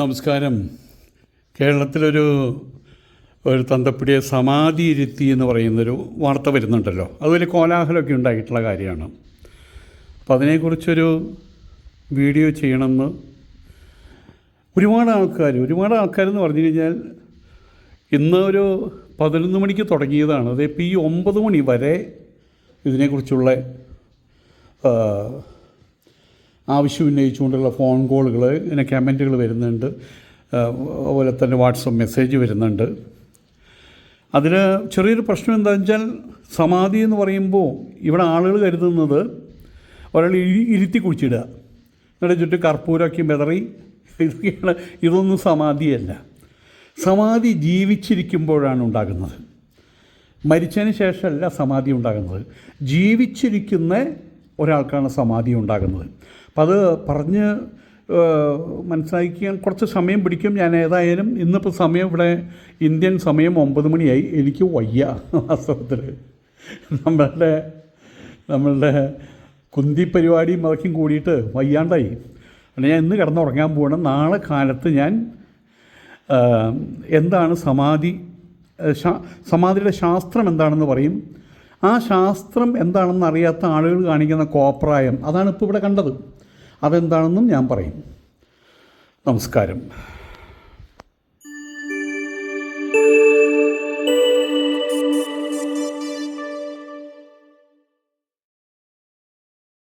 നമസ്കാരം. കേരളത്തിലൊരു ഒരു തന്തപ്പിടിയെ സമാധി ഇരുത്തി എന്ന് പറയുന്നൊരു വാർത്ത വരുന്നുണ്ടല്ലോ. അത് വലിയ കോലാഹലമൊക്കെ ഉണ്ടായിട്ടുള്ള കാര്യമാണ്. അപ്പോൾ അതിനെക്കുറിച്ചൊരു വീഡിയോ ചെയ്യണമെന്ന് ഒരുപാട് ആൾക്കാർ ഒരുപാട് ആൾക്കാരെന്ന് പറഞ്ഞു കഴിഞ്ഞാൽ ഇന്ന് ഒരു പതിനൊന്ന് മണിക്ക് തുടങ്ങിയതാണ്. അതിപ്പോൾ ഈ ഒമ്പത് മണി വരെ ഇതിനെക്കുറിച്ചുള്ള ആവശ്യം ഉന്നയിച്ചുകൊണ്ടുള്ള ഫോൺ കോളുകൾ ഇങ്ങനെ കമന്റുകൾ വരുന്നുണ്ട്. അതുപോലെ തന്നെ വാട്സപ്പ് മെസ്സേജ് വരുന്നുണ്ട്. അതിൽ ചെറിയൊരു പ്രശ്നം എന്താണെന്ന് വെച്ചാൽ സമാധി എന്ന് പറയുമ്പോൾ ഇവിടെ ആളുകൾ കരുതുന്നത് ഒരാൾ ഇരി ഇരുത്തി കുഴിച്ചിടുക. എന്നിട്ട് ചുറ്റും കർപ്പൂരമൊക്കെ ബെതറി ഇതൊക്കെയാണ്. ഇതൊന്നും സമാധിയല്ല. സമാധി ജീവിച്ചിരിക്കുമ്പോഴാണ് ഉണ്ടാകുന്നത്. മരിച്ചതിന് ശേഷമല്ല സമാധി ഉണ്ടാകുന്നത്. ജീവിച്ചിരിക്കുന്ന ഒരാൾക്കാണ് സമാധി ഉണ്ടാകുന്നത്. അപ്പം അത് പറഞ്ഞ് ഏഹ്, മനസ്സിലാക്കിയാൽ കുറച്ച് സമയം പിടിക്കും. ഞാൻ ഏതായാലും ഇന്നിപ്പോൾ സമയം ഇവിടെ ഇന്ത്യൻ സമയം ഒമ്പത് മണിയായി. എനിക്ക് വയ്യ വാസ്തവത്തിൽ. നമ്മളുടെ നമ്മളുടെ കുന്തി പരിപാടിയും അതൊക്കെയും കൂടിയിട്ട് വയ്യാണ്ടായി. അല്ല ഞാൻ ഇന്ന് കിടന്നുറങ്ങാൻ പോകണം നാളെ കാലത്ത് ഞാൻ എന്താണ് സമാധി സമാധിയുടെ ശാസ്ത്രം എന്താണെന്ന് പറയും. ആ ശാസ്ത്രം എന്താണെന്ന് അറിയാത്ത ആളുകൾ കാണിക്കുന്ന കോപ്രായം അതാണ് ഇപ്പോൾ ഇവിടെ കണ്ടത്. അതെന്താണെന്നും ഞാൻ പറയും. നമസ്കാരം.